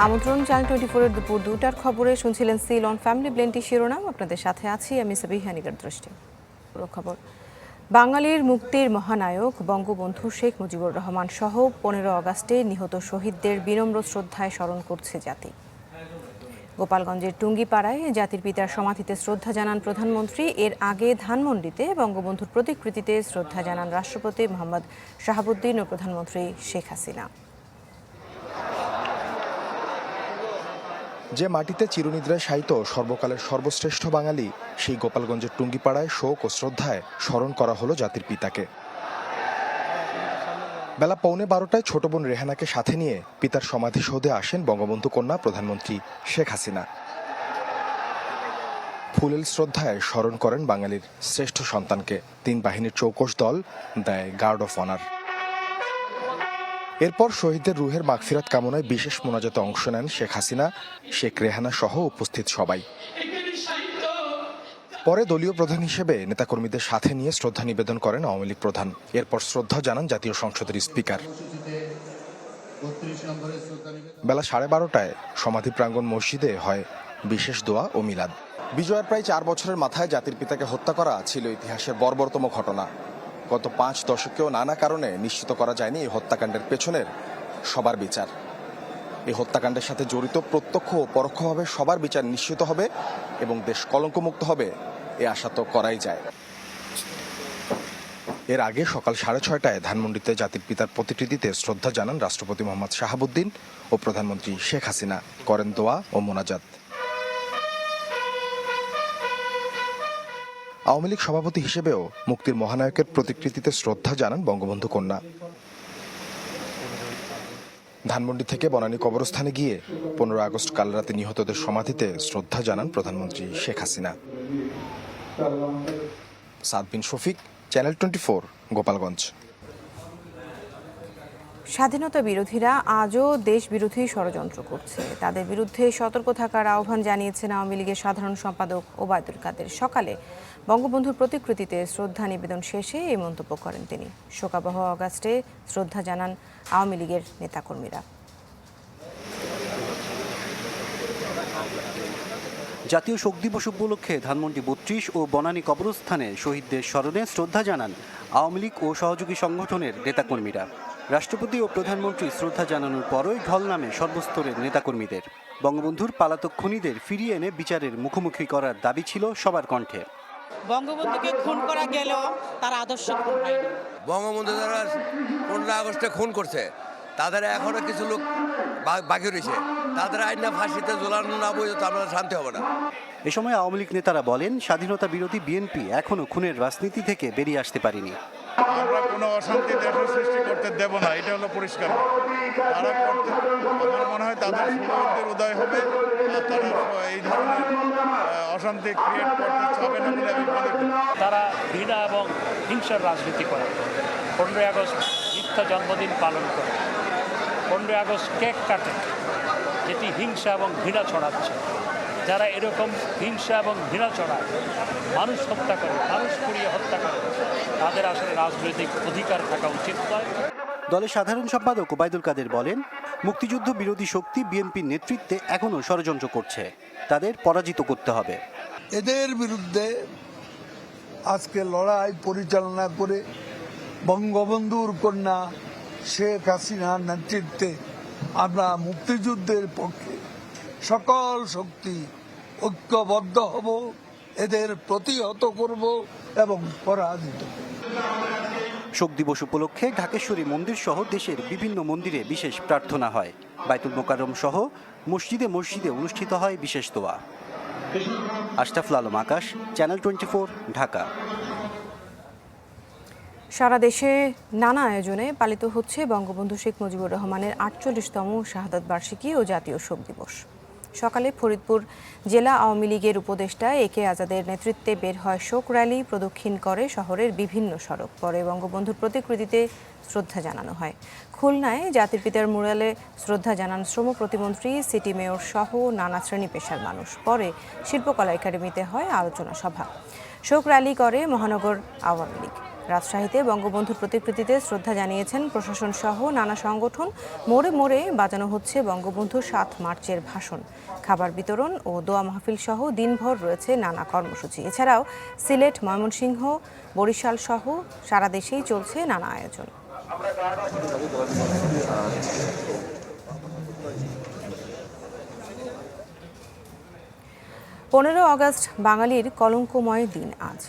আমন্ত্রণ channel twenty ফোরের দুপুর দুটার খবরে শুনছিলেন সিল অন ফ্যামিলি ব্লেন্টি শিরোনাম। আপনাদের সাথে আছি আমি সাবিহানিকার দৃষ্টি খবর। বাঙালির মুক্তির মহানায়ক বঙ্গবন্ধু শেখ মুজিবুর রহমান সহ পনেরো আগস্টে নিহত শহীদদের বিনম্র শ্রদ্ধায় স্মরণ করছে জাতি। গোপালগঞ্জের টুঙ্গিপাড়ায় জাতির পিতার সমাধিতে শ্রদ্ধা জানান প্রধানমন্ত্রী। এর আগে ধানমন্ডিতে বঙ্গবন্ধুর প্রতিকৃতিতে শ্রদ্ধা জানান রাষ্ট্রপতি মোহাম্মদ শাহাবুদ্দিন ও প্রধানমন্ত্রী শেখ হাসিনা। যে মাটিতে চিরনিদ্রায় শায়িত সর্বকালের সর্বশ্রেষ্ঠ বাঙালি, সেই গোপালগঞ্জের টুঙ্গিপাড়ায় শোক ও শ্রদ্ধায় স্মরণ করা হলো জাতির পিতাকে। বেলা পৌনে বারোটায় ছোট বোন রেহানাকে সাথে নিয়ে পিতার সমাধিসৌধে আসেন বঙ্গবন্ধু কন্যা প্রধানমন্ত্রী শেখ হাসিনা। ফুলেল শ্রদ্ধায় স্মরণ করেন বাঙালির শ্রেষ্ঠ সন্তানকে। তিন বাহিনীর চৌকশ দল, দেয় গার্ড অফ অনার। এরপর শহীদদের রুহের মাগফিরাত কামনায় বিশেষ মোনাজাতে অংশ নেন শেখ হাসিনা, শেখ রেহানা সহ উপস্থিত সবাই। পরে দলীয় প্রধান হিসেবে নেতাকর্মীদের সাথে নিয়ে শ্রদ্ধা নিবেদন করেন আওয়ামী লীগ প্রধান। এরপর শ্রদ্ধা জানান জাতীয় সংসদের স্পিকার। বেলা সাড়ে বারোটায় সমাধি প্রাঙ্গণ মসজিদে হয় বিশেষ দোয়া ও মিলাদ। বিজয়ের প্রায় চার বছরের মাথায় জাতির পিতাকে হত্যা করা ছিল ইতিহাসের বর্বরতম ঘটনা। গত পাঁচ দশকেও নানা কারণে নিশ্চিত করা যায়নি এই হত্যাকাণ্ডের পেছনের সবার বিচার। এই হত্যাকাণ্ডের সাথে জড়িত প্রত্যক্ষ ও পরোক্ষভাবে সবার বিচার নিশ্চিত হবে এবং দেশ কলঙ্কমুক্ত হবে, এ আশা তো করাই যায়। এর আগে সকাল সাড়ে ছয়টায় ধানমন্ডিতে জাতির পিতার প্রতিকৃতিতে শ্রদ্ধা জানান রাষ্ট্রপতি মোহাম্মদ শাহাবুদ্দিন ও প্রধানমন্ত্রী শেখ হাসিনা। করেন দোয়া ও মোনাজাত। আওয়ামী লীগ সভাপতি হিসেবেও মুক্তির মহানায়কের প্রতিকৃতিতে শ্রদ্ধা জানান বঙ্গবন্ধু কন্যা। ধানমন্ডি থেকে বনানী কবরস্থানে গিয়ে পনেরো আগস্ট কাল রাতে নিহতদের সমাধিতে শ্রদ্ধা জানান প্রধানমন্ত্রী Sheikh Hasina. Sadbin Shafiq, channel twenty four, Gopalganj. স্বাধীনতা বিরোধীরা আজও দেশ বিরোধী ষড়যন্ত্র করছে। তাদের বিরুদ্ধে সতর্ক থাকার আহ্বান জানিয়েছেন আওয়ামী লীগের সাধারণ সম্পাদক ওবায়দুল কাদের। সকালে বঙ্গবন্ধুর প্রতিকৃতিতে শ্রদ্ধা নিবেদন শেষে এই মন্তব্য করেন তিনি। শোকাবহ অগাস্টে শ্রদ্ধা জানান আওয়ামী লীগের নেতাকর্মীরা। জাতীয় শোক দিবস উপলক্ষে ধানমন্ডি বত্রিশ ও বনানী কবরস্থানে শহীদদের স্মরণে শ্রদ্ধা জানান আওয়ামী লীগ ও সহযোগী সংগঠনের নেতাকর্মীরা। রাষ্ট্রপতি ও প্রধানমন্ত্রী শ্রদ্ধা জানানোর পরই ঢল নামে সর্বস্তরের নেতাকর্মীদের। বঙ্গবন্ধুর পালাতক খুনিদের ফিরিয়ে এনে বিচারের মুখোমুখি করার দাবি ছিল সবার কণ্ঠে। বঙ্গবন্ধুকে খুন করা গেলেও তার আদর্শ খুন হয়নি। বঙ্গবন্ধু যারা পনেরো আগস্টে খুন করছে তাদের এখনও কিছু লোক বাকি রয়েছে। তাদের আইনা ফাঁসিতে ঝোলানো না পর্যন্ত আমরা শান্তি হবে না। এ সময় আওয়ামী লীগ নেতারা বলেন স্বাধীনতা বিরোধী বিএনপি এখনও খুনের রাজনীতি থেকে বেরিয়ে আসতে পারেনি। আমরা কোনো অশান্তি দেশের সৃষ্টি করতে দেব না এটা হলো পরিষ্কার। তারা করতে আমার মনে হয় তাদের সুযোগের উদয় হবে তারা এই ধরনের অশান্তি ক্রিয়েট করতে চাবে না বলে আমি মনে করি। তারা ঘৃণা এবং হিংসার রাজনীতি করে। পনেরোই আগস্ট মিথ্যা জন্মদিন পালন করে। পনেরোই আগস্ট কেক কাটে, যেটি হিংসা এবং ঘৃণা ছড়াচ্ছে। যারা এরকম হিংসা এবং ঘৃণা ছড়ায় মানুষ হত্যা করে মানুষ পুড়িয়ে হত্যা করে তাদের আসলে রাজনৈতিক অধিকার থাকা উচিত নয়। দলের সাধারণ সম্পাদক ওবায়দুল কাদের বলেন মুক্তিযুদ্ধ বিরোধী শক্তি বিএনপির নেতৃত্বে এখনও ষড়যন্ত্র করছে। তাদের পরাজিত করতে হবে। এদের বিরুদ্ধে আজকে লড়াই পরিচালনা করে বঙ্গবন্ধুর কন্যা শেখ হাসিনার নেতৃত্বে আমরা মুক্তিযুদ্ধের পক্ষে সকল শক্তি ঐক্যবদ্ধ হব এদের প্রতিহত করব এবং পরাজিত শোক দিবস উপলক্ষে ঢাকেশ্বরী মন্দির সহ দেশের বিভিন্ন মন্দিরে বিশেষ প্রার্থনা হয়। বাইতুল মোকাররম সহ মসজিদে মসজিদে অনুষ্ঠিত হয় বিশেষ দোয়া। Ashraful Alam Akash channel twenty Dhaka. সারা দেশে নানা আয়োজনে পালিত হচ্ছে বঙ্গবন্ধু শেখ মুজিবুর রহমানের আটচল্লিশতম শাহাদত বার্ষিকী ও জাতীয় শোক দিবস। সকালে ফরিদপুর জেলা আওয়ামী লীগের উপদেষ্টা এ কে আজাদের নেতৃত্বে বের হয় শোক র্যালি, প্রদক্ষিণ করে শহরের বিভিন্ন সড়ক। পরে বঙ্গবন্ধুর প্রতিকৃতিতে শ্রদ্ধা জানানো হয়। খুলনায় জাতির পিতার মুরালে শ্রদ্ধা জানান শ্রম প্রতিমন্ত্রী, সিটি মেয়র সহ নানা শ্রেণি পেশার মানুষ। পরে শিল্পকলা একাডেমিতে হয় আলোচনা সভা। শোক র্যালি করে মহানগর আওয়ামী লীগ। রাজশাহীতে বঙ্গবন্ধুর প্রতিকৃতিতে শ্রদ্ধা জানিয়েছেন প্রশাসন সহ নানা সংগঠন। মোড়ে মোড়ে বাজানো হচ্ছে বঙ্গবন্ধু সাত মার্চের ভাষণ। খাবার বিতরণ ও দোয়া মাহফিল সহ দিনভর রয়েছে নানা কর্মসূচি। এছাড়াও সিলেট, ময়মনসিংহ, বরিশাল সহ সারা দেশেই চলছে নানা আয়োজন। পনেরো আগস্ট বাঙালির কলঙ্কময় দিন আজ।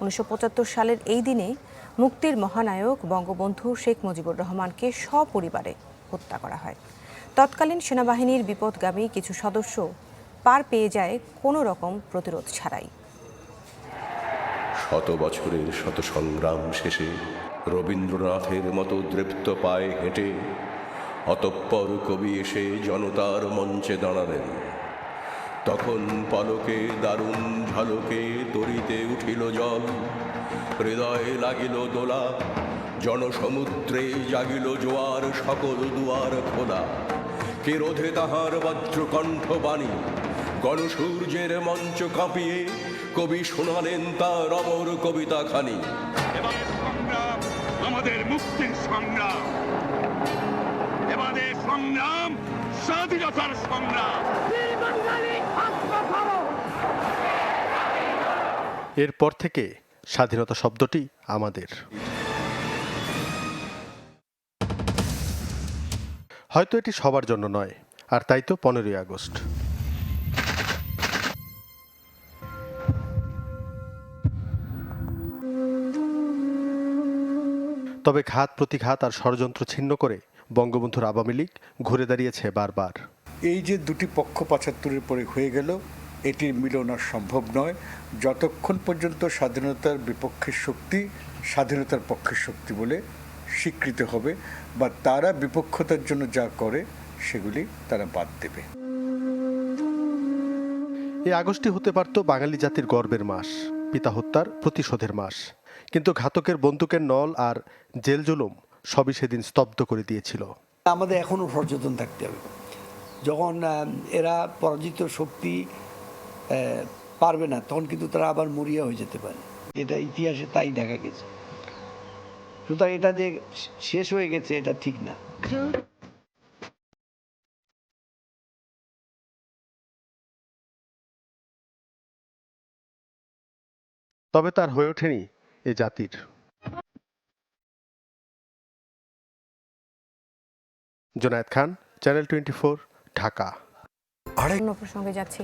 উনিশশো পঁচাত্তর সালের এই দিনে মুক্তির মহানায়ক বঙ্গবন্ধু শেখ মুজিবুর রহমানকে সপরিবারে হত্যা করা হয়। তৎকালীন সেনাবাহিনীর বিপদগামী কিছু সদস্য পার পেয়ে যায় কোনো রকম প্রতিরোধ ছাড়াই। শত বছরের শত সংগ্রাম শেষে রবীন্দ্রনাথের মতো দৃপ্ত পায়ে হেঁটে অতঃপর কবি এসে জনতার মঞ্চে দাঁড়ালেন। তখন পলকে, দারুণ ঝলকে তরিতে উঠিল জল। হৃদয়ে লাগিল দোলা, জনসমুদ্রে জাগিল জোয়ার, সকল দুয়ার খোলা। কে রোধে তাহার বজ্রকণ্ঠ বাণী? গণসূর্যের মঞ্চ কাঁপিয়ে কবি শোনালেন তার অমর কবিতা খানি। সংগ্রাম, আমাদের মুক্তির সংগ্রাম। এবারের সংগ্রাম, স্বাধীনতার সংগ্রাম। এরপর থেকে স্বাধীনতা শব্দটি আমাদের। হয়তো এটি সবার জন্য নয়, আর তাই তো পনেরোই আগস্ট। তবে ঘাত, প্রতিঘাত আর ষড়যন্ত্র ছিন্ন করে বঙ্গবন্ধুর আওয়ামী লীগ ঘুরে দাঁড়িয়েছে বারবার। এই যে দুটি পক্ষ পঁচাত্তরের পরে হয়ে গেল এটির মিলন আর সম্ভব নয়। যতক্ষণ পর্যন্ত স্বাধীনতার বিপক্ষের শক্তি স্বাধীনতার পক্ষের শক্তি বলে স্বীকৃত হবে বা তারা বিপক্ষতার জন্য যা করে সেগুলি তারা বাদ দেবে। এই আগস্টই হতে পারত বাঙালি জাতির গর্বের মাস পিতা হত্যার প্রতিশোধের মাস। কিন্তু ঘাতকের বন্দুকের নল আর জেল জুলুম সবই সেদিন স্তব্ধ করে দিয়েছিল। আমাদের এখনও সচেতন থাকতে হবে। যখন এরা পরাজিত শক্তি পারবে না, তখন কিন্তু তারা আবার মরিয়া হয়ে যেতে পারে। এটা ইতিহাসে তাই দেখা গেছে। সুতরাং এটা যে শেষ হয়ে গেছে, এটা ঠিক না। তবে তার হয়ে ওঠেনি এ জাতির। Junaid Khan, channel twenty four, Dhaka. অন্য প্রসঙ্গে যাচ্ছি।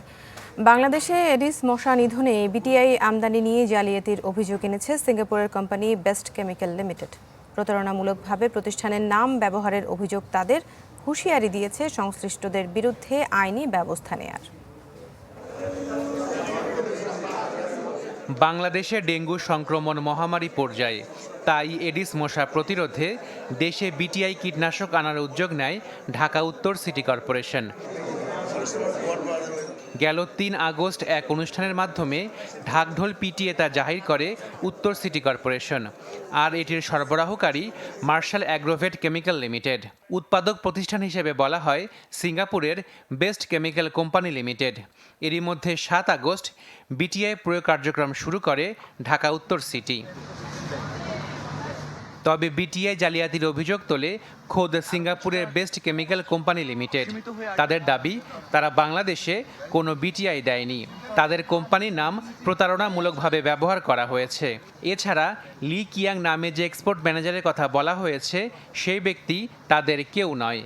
বাংলাদেশে এডিস মশা নিধনে বিটিআই আমদানি নিয়ে জালিয়াতির অভিযোগ এনেছে সিঙ্গাপুরের কোম্পানি বেস্ট কেমিক্যাল লিমিটেড। প্রতারণামূলকভাবে প্রতিষ্ঠানের নাম ব্যবহারের অভিযোগ তাদের হুঁশিয়ারি দিয়েছে সংশ্লিষ্টদের বিরুদ্ধে আইনি ব্যবস্থা নেয়ার। বাংলাদেশে ডেঙ্গু সংক্রমণ মহামারী পর্যায়ে তাই এডিস মশা প্রতিরোধে দেশে বিটিআই কীটনাশক আনার উদ্যোগ নেয় ঢাকা উত্তর সিটি কর্পোরেশন। গেল তিন আগস্ট এক অনুষ্ঠানের মাধ্যমে ঢাকঢোল পিটিয়ে তা জাহির করে উত্তর সিটি কর্পোরেশন। আর এটির সরবরাহকারী মার্শাল অ্যাগ্রোভেট কেমিক্যাল লিমিটেড। উৎপাদক প্রতিষ্ঠান হিসেবে বলা হয় সিঙ্গাপুরের বেস্ট কেমিক্যাল কোম্পানি লিমিটেড। এরই মধ্যে সাত আগস্ট বিটিআই প্রয়োগ কার্যক্রম শুরু করে ঢাকা উত্তর সিটি। তবে বিটিআই জালিয়াতির অভিযোগ তোলে খোদ সিঙ্গাপুরের বেস্ট কেমিক্যাল কোম্পানি লিমিটেড। তাদের দাবি তারা বাংলাদেশে কোনো বিটিআই দেয়নি। তাদের কোম্পানির নাম প্রতারণামূলকভাবে ব্যবহার করা হয়েছে। এছাড়া লি কিয়াং নামে যে এক্সপোর্ট ম্যানেজারের কথা বলা হয়েছে সেই ব্যক্তি তাদের কেউ নয়।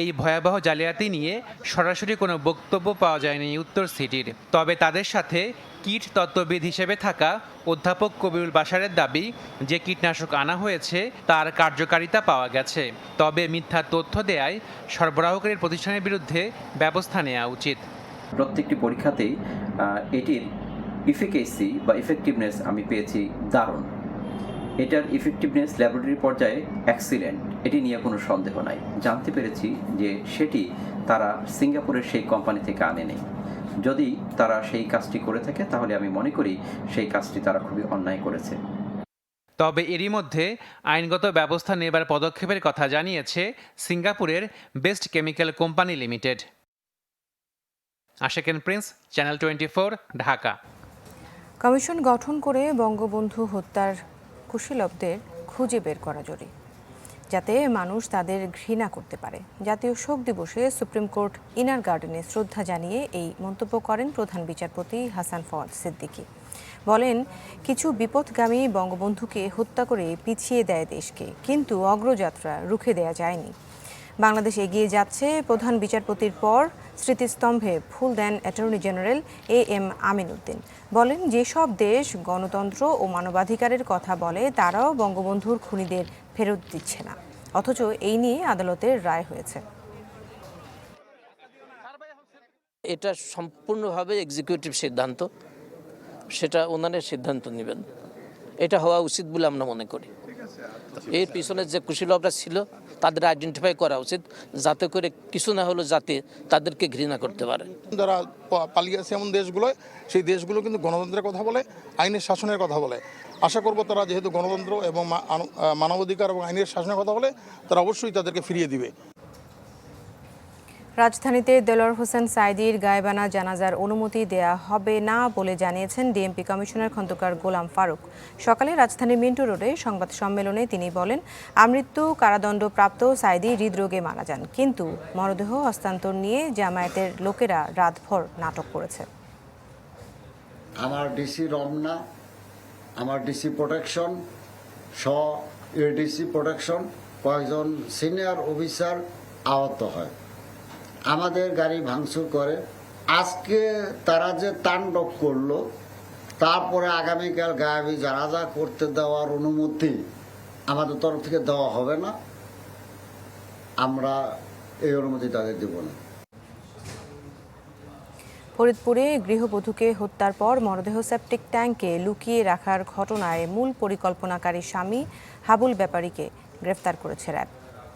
এই ভয়াবহ জালিয়াতি নিয়ে সরাসরি কোনো বক্তব্য পাওয়া যায়নি উত্তর সিটির। তবে তাদের সাথে কীট তত্ত্ববিদ হিসেবে থাকা অধ্যাপক কবিরুল বাসারের দাবি যে কীটনাশক আনা হয়েছে, তার কার্যকারিতা পাওয়া গেছে। তবে মিথ্যা তথ্য দেয়ায় সরবরাহকারীর প্রতিষ্ঠানের বিরুদ্ধে ব্যবস্থা নেওয়া উচিত। প্রত্যেকটি পরীক্ষাতেই এটির ইফিকেসি বা ইফেক্টিভনেস আমি পেয়েছি দারুণ। এটার ইফেক্টিভনেস ল্যাবরেটরি পর্যায়ে এক্সিলেন্ট এটি নিয়ে কোনো সন্দেহ নাই। জানতে পেরেছি যে সেটি তারা সিঙ্গাপুরের সেই কোম্পানি থেকে আনেনি। যদি তারা সেই কাজটি করে থাকে তাহলে আমি মনে করি সেই কাজটি তারা খুবই অন্যায় করেছে। তবে এরই মধ্যে আইনগত ব্যবস্থা নেবার পদক্ষেপের কথা জানিয়েছে সিঙ্গাপুরের best chemical company limited. Asheken Prince channel twenty Dhaka. Commission গঠন করে বঙ্গবন্ধু হত্যার কুশীলবদের খুঁজে বের করা জরুরি, যাতে মানুষ তাদের ঘৃণা করতে পারে। জাতীয় শোক দিবসে সুপ্রিম কোর্ট ইনার গার্ডেনে শ্রদ্ধা জানিয়ে এই মন্তব্য করেন প্রধান বিচারপতি হাসান ফওয়াদ সিদ্দিকী। বলেন, কিছু বিপদগামী বঙ্গবন্ধুকে হত্যা করে পিছিয়ে দেয় দেশকে, কিন্তু অগ্রযাত্রা রুখে দেয়া যায়নি। বাংলাদেশ এগিয়ে যাচ্ছে। প্রধান বিচারপতির পর স্মৃতিস্তম্ভে ফুল দেন attorney general A M Amin Uddin বলেন যেসব দেশ গণতন্ত্র ও মানবাধিকারের কথা বলে তারাও বঙ্গবন্ধুর খুনিদের ফেরত দিচ্ছে না। অথচ এই নিয়ে আদালতের রায় হয়েছে। এটা সম্পূর্ণভাবে এক্সিকিউটিভ সিদ্ধান্ত। সেটা ওনাদের সিদ্ধান্ত নেবেন। এটা হওয়া উচিত বলে আমরা মনে করি। এর পিছনে যে কুশীলবরা ছিল তাদের আইডেন্টিফাই করা উচিত, যাতে করে কিছু না হলো যাতে তাদেরকে ঘৃণা করতে পারে। যারা পালিয়ে আছে এমন দেশগুলো, সেই দেশগুলো কিন্তু গণতন্ত্রের কথা বলে, আইনের শাসনের কথা বলে। আশা করব তারা যেহেতু গণতন্ত্র এবং মানবাধিকার এবং আইনের শাসনের কথা বলে, তারা অবশ্যই তাদেরকে ফিরিয়ে দিবে। রাজধানীতে দেলোয়ার হোসেন সাইদির গায়েবানা জানাজার অনুমতি দেয়া হবে না বলে জানিয়েছেন ডিএমপি কমিশনার খন্দকার গোলাম ফারুক। সকালে রাজধানীর মিন্টু রোডে সংবাদ সম্মেলনে তিনি বলেন, আমৃত্যু কারাদণ্ডপ্রাপ্ত সাইদি হৃদরোগে মারা যান, কিন্তু মরদেহ হস্তান্তর নিয়ে জামায়াতের লোকেরা রাতভর নাটক করেছে। আমার ডিসি রমনা, আমার ডিসি প্রোটেকশন, স এডিসি প্রোটেকশন কয়েকজন সিনিয়র অফিসার আহত হয়। আমাদের গাড়ি ভাঙচুর করে। আজকে তারা যে তাণ্ডব করল, তারপরে আগামীকাল গায়াবি জানাজা করতে দেওয়ার অনুমতি আমাদের তরফ থেকে দেওয়া হবে না। আমরা এই অনুমতি তাদের দেব না। ফরিদপুরে গৃহবধূকে হত্যার পর মরদেহ সেপটিক ট্যাঙ্কে লুকিয়ে রাখার ঘটনায় মূল পরিকল্পনাকারী স্বামী হাবুল ব্যাপারীকে গ্রেফতার করেছে র্যাব।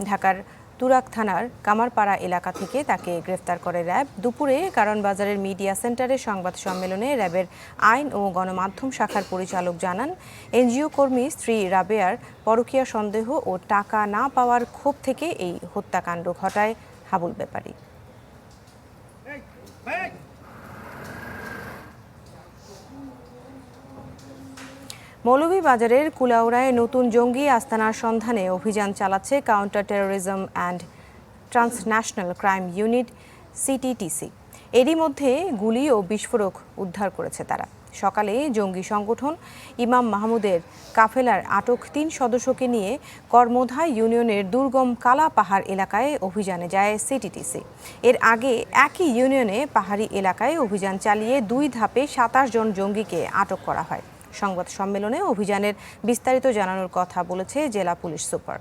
ঢাকার তুরাক থানার কামারপাড়া এলাকা থেকে তাকে গ্রেফতার করে র্যাব। দুপুরে কারণ বাজারের মিডিয়া সেন্টারে সংবাদ সম্মেলনে র্যাবের আইন ও গণমাধ্যম শাখার পরিচালক জানান, এনজিও কর্মী স্ত্রী রাবেয়ার পরকীয়া সন্দেহ ও টাকা না পাওয়ার ক্ষোভ থেকে এই হত্যাকাণ্ড ঘটায় হাবুল ব্যাপারী মৌলভীবাজারের কুলাউড়ায় নতুন জঙ্গি আস্তানার সন্ধানে অভিযান চালাচ্ছে counter terrorism and transnational crime unit, CTTC. এরই মধ্যে গুলি ও বিস্ফোরক উদ্ধার করেছে তারা। সকালে জঙ্গি সংগঠন ইমাম মাহমুদের কাফেলার আটক তিন সদস্যকে নিয়ে কর্মধায় ইউনিয়নের দুর্গম কালা পাহাড় এলাকায় অভিযানে যায় সিটিটিসি। এর আগে একই ইউনিয়নে পাহাড়ি এলাকায় অভিযান চালিয়ে দুই ধাপে সাতাশ জন জঙ্গিকে আটক করা হয়। সংবাদ সম্মেলনে অভিযানের বিস্তারিত জানানোর কথা বলেছে জেলা পুলিশ সুপার।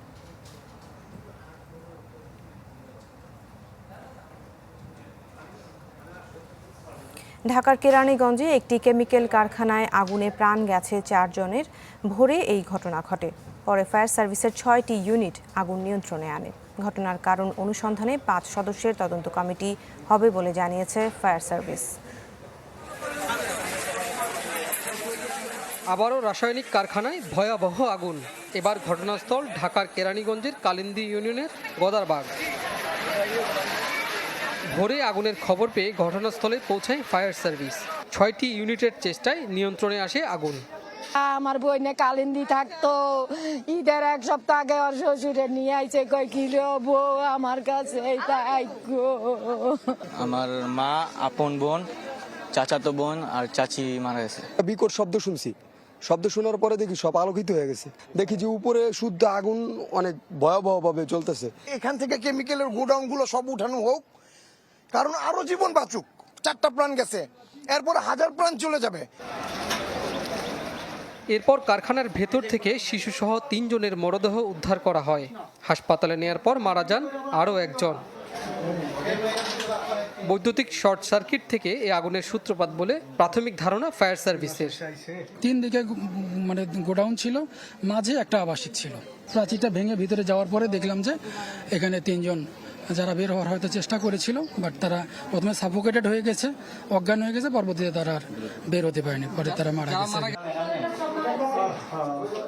ঢাকার কেরানীগঞ্জে একটি কেমিক্যাল কারখানায় আগুনে প্রাণ গেছে চারজনের। ভোরে এই ঘটনা ঘটে। পরে ফায়ার সার্ভিসের ছয়টি ইউনিট আগুন নিয়ন্ত্রণে আনে। ঘটনার কারণ অনুসন্ধানে পাঁচ সদস্যের তদন্ত কমিটি হবে বলে জানিয়েছে ফায়ার সার্ভিস। আবারও রাসায়নিক কারখানায় ভয়াবহ আগুন। এবার ঘটনাস্থল ঢাকার কেরানীগঞ্জের কালিন্দি ইউনিয়নের গদারবাগ। ভোরে আগুনের খবর পেয়ে ঘটনাস্থলে পৌঁছায় ফায়ার সার্ভিস। ছয়টি ইউনিটের চেষ্টায় নিয়ন্ত্রণে আসে আগুন। আমার বইনে কালিন্দি থাকতো। ঈদের এক সপ্তাহ আগে ওর শ্বশুরে নিয়ে আইছে কয় কিলো বউ আমার কাছে আমার মা আপন বোন চাচাতো বোন আর চাচি মারা গেছে। বিকট শব্দ শুনছি। শব্দ শোনার পরে দেখি সব আলোকিত হয়ে গেছে। দেখি যে উপরে শুদ্ধ আগুন অনেক ভয়াবহভাবে চলতেছে এখান থেকে কেমিক্যালের গোডাউনগুলো সব উঠানো হোক, কারণ আরও জীবন বাঁচুক। চারটা প্রাণ গেছে, এরপর হাজার প্রাণ চলে যাবে। এরপর কারখানার ভেতর থেকে শিশুসহ তিনজনের মরদেহ উদ্ধার করা হয়। হাসপাতালে নেয়ার পর মারা যান আরও একজন। বৈদ্যুতিক শর্ট সার্কিট থেকে এই আগুনের সূত্রপাত বলে প্রাথমিক ধারণা ফায়ার সার্ভিসের। তিন দিকে মানে গোডাউন ছিল মাঝে একটা আবাসিক ছিল। প্রাচীরটা ভেঙে ভিতরে যাওয়ার পরে দেখলাম যে এখানে তিনজন যারা বের হওয়ার হয়তো চেষ্টা করেছিল বাট তারা প্রথমে সাফোকেটেড হয়ে গেছে অজ্ঞান হয়ে গেছে পরবর্তীতে তারা আর বের হতে পারেনি পরে তারা মারা গেছে।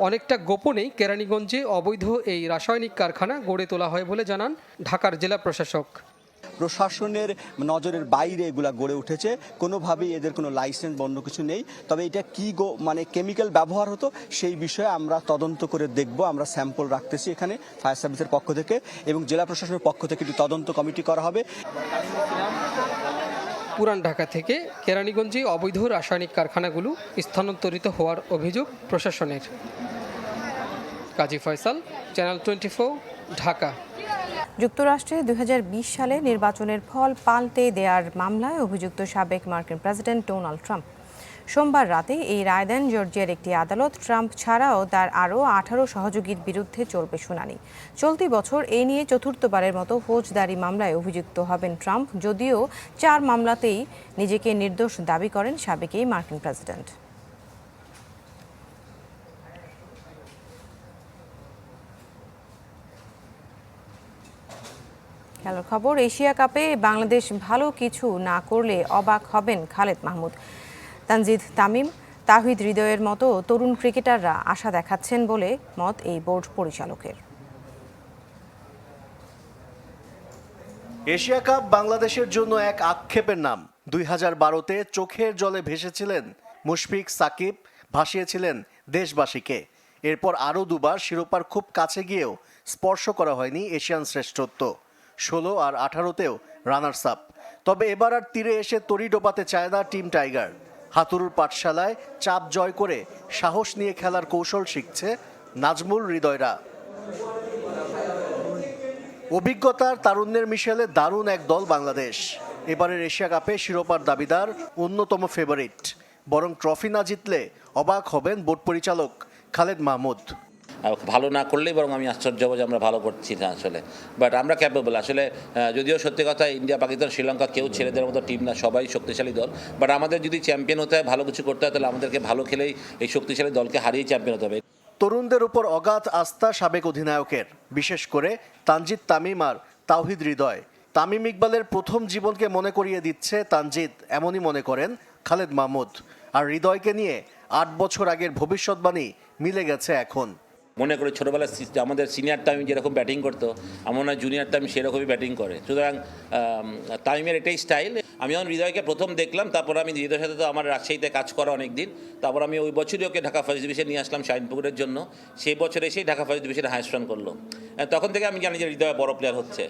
অনেকটা গোপনেই কেরানীগঞ্জে অবৈধ এই রাসায়নিক কারখানা গড়ে তোলা হয় বলে জানান ঢাকার জেলা প্রশাসক। প্রশাসনের নজরের বাইরে এগুলা গড়ে উঠেছে। কোনোভাবেই এদের কোনো লাইসেন্স বন্ধ কিছু নেই। তবে এটা কি গো মানে কেমিক্যাল ব্যবহার হতো, সেই বিষয়ে আমরা তদন্ত করে দেখব। আমরা স্যাম্পল রাখতেছি এখানে ফায়ার সার্ভিসের পক্ষ থেকে এবং জেলা প্রশাসনের পক্ষ থেকে একটি তদন্ত কমিটি করা হবে। পুরান ঢাকা থেকে কেরানীগঞ্জে অবৈধ রাসায়নিক কারখানাগুলো স্থানান্তরিত হওয়ার অভিযোগ প্রশাসনের। Kazi Faisal channel twenty Dhaka. যুক্তরাষ্ট্রে দু হাজার বিশ সালে নির্বাচনের ফল পাল্টে দেওয়ার মামলায় অভিযুক্ত সাবেক মার্কিন প্রেসিডেন্ট ডোনাল্ড ট্রাম্প। সোমবার রাতে এই রায় দেন জর্জিয়ার একটি আদালত। ট্রাম্প ছাড়াও তার আরও আঠারো সহযোগীর বিরুদ্ধে চলবে শুনানি। চলতি বছর এই নিয়ে চতুর্থবারের মতো ফৌজদারি মামলায় অভিযুক্ত হবেন ট্রাম্প, যদিও চার মামলাতেই নিজেকে নির্দোষ দাবি করেন সাবেক এই মার্কিন প্রেসিডেন্ট। খেলার খবর, এশিয়া কাপে বাংলাদেশ ভালো কিছু না করলে অবাক হবেন খালেদ মাহমুদ। তানজিদ তামিম, তাহিদ হৃদয়ের মতো তরুণ ক্রিকেটাররা আশা দেখাচ্ছেন বলে মত এই বোর্ড পরিচালকের। এশিয়া কাপ বাংলাদেশের জন্য এক আক্ষেপের নাম। দুই হাজার বারোতে চোখের জলে ভেসেছিলেন মুশফিক সাকিব, ভাসিয়েছিলেন দেশবাসীকে। এরপর আরও দুবার শিরোপার খুব কাছে গিয়েও স্পর্শ করা হয়নি এশিয়ান শ্রেষ্ঠত্ব। ষোলো আর আঠারোতেও রানার্স আপ। তবে এবার আর তীরে এসে তরি ডোবাতে চায় না টিম টাইগার। হাতুরুর পাঠশালায় চাপ জয় করে সাহস নিয়ে খেলার কৌশল শিখছে নাজমুল হৃদয়রা। অভিজ্ঞতার তারুণ্যের মিশেলে দারুণ এক দল বাংলাদেশ। এবারের এশিয়া কাপে শিরোপার দাবিদার অন্যতম ফেভারিট বরং ট্রফি না জিতলে অবাক হবেন বোর্ড পরিচালক খালেদ মাহমুদ। ভালো না করলেই বরং আমি আশ্চর্য হব যে আমরা ভালো করছি না আসলে। বাট আমরা ক্যাপেবল আসলে যদিও সত্যি কথা ইন্ডিয়া পাকিস্তান শ্রীলঙ্কা কেউ ছেলেদের মতো টিম না সবাই শক্তিশালী দল। বাট আমাদের যদি চ্যাম্পিয়ন হতে হয় ভালো কিছু করতে হয় তাহলে আমাদেরকে ভালো খেলেই এই শক্তিশালী দলকে হারিয়ে চ্যাম্পিয়ন হতে হবে। তরুণদের উপর অগাধ আস্থা সাবেক অধিনায়কের। বিশেষ করে তানজিদ তামিম আর তাওহিদ হৃদয়। তামিম ইকবালের প্রথম জীবনকে মনে করিয়ে দিচ্ছে তানজিদ এমনই মনে করেন খালেদ মাহমুদ। আর হৃদয়কে নিয়ে আট বছর আগের ভবিষ্যৎবাণী মিলে গেছে এখন। মনে করি ছোটোবেলায় আমাদের সিনিয়র টাইম যেরকম ব্যাটিং করতো, আমার মনে হয় জুনিয়র টাইম সেরকমই ব্যাটিং করে। সুতরাং তামিমের এটাই স্টাইল আমি যখন হৃদয়কে প্রথম দেখলাম, তারপর আমি হৃদয়ের সাথে তো আমার রাজশাহীতে কাজ করা অনেক দিন তারপর আমি ওই বছরই ওকে ঢাকা ফার্স্ট ডিভিশন নিয়ে আসলাম শাহিনপুকুরের জন্য। সেই বছর এসেই ঢাকা ফার্স্ট ডিভিশনে হাইস্ট রান করল। তখন থেকে আমি জানি যে হৃদয় বড় প্লেয়ার হচ্ছে।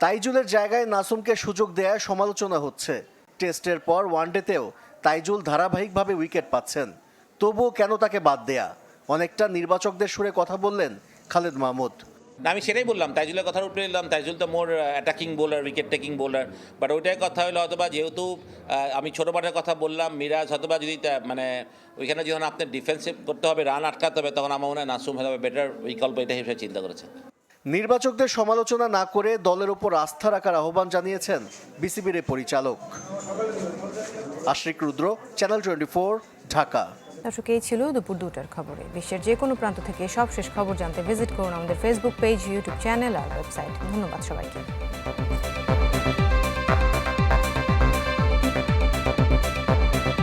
তাইজুলের জায়গায় নাসুমকে সুযোগ দেওয়ার সমালোচনা হচ্ছে। টেস্টের পর ওয়ানডেতেও তাইজুল ধারাবাহিকভাবে উইকেট পাচ্ছেন। তবুও কেন তাকে বাদ দেয়া? অনেকটা নির্বাচকদের সুরে কথা বললেন খালেদ মাহমুদ। আমি সেটাই বললাম তাইজুলের কথার উঠে এলাম তাইজুল তো more attacking bowler wicket taking bowler but ওইটাই কথা হলো অথবা যেহেতু আমি ছোটো মাঠের কথা বললাম মিরাজ অথবা যদি মানে ওইখানে যখন আপনার ডিফেন্সিভ করতে হবে রান আটকাতে হবে তখন আমার মনে হয় নাসুম হয়তো বেটার বিকল্প এটা হিসেবে চিন্তা করেছেন নির্বাচকদের সমালোচনা না করে দলের ওপর আস্থা রাখার আহ্বান জানিয়েছেন বিসিবির পরিচালক। Ashrik Rudra channel twenty Dhaka. দর্শক এই ছিল দুপুর দুটার খবরে। বিশ্বের যে কোনো প্রান্ত থেকে সব শেষ খবর জানতে ভিজিট করুন আমাদের ফেসবুক পেজ ইউটিউব চ্যানেল আর ওয়েবসাইট ধন্যবাদ সবাইকে।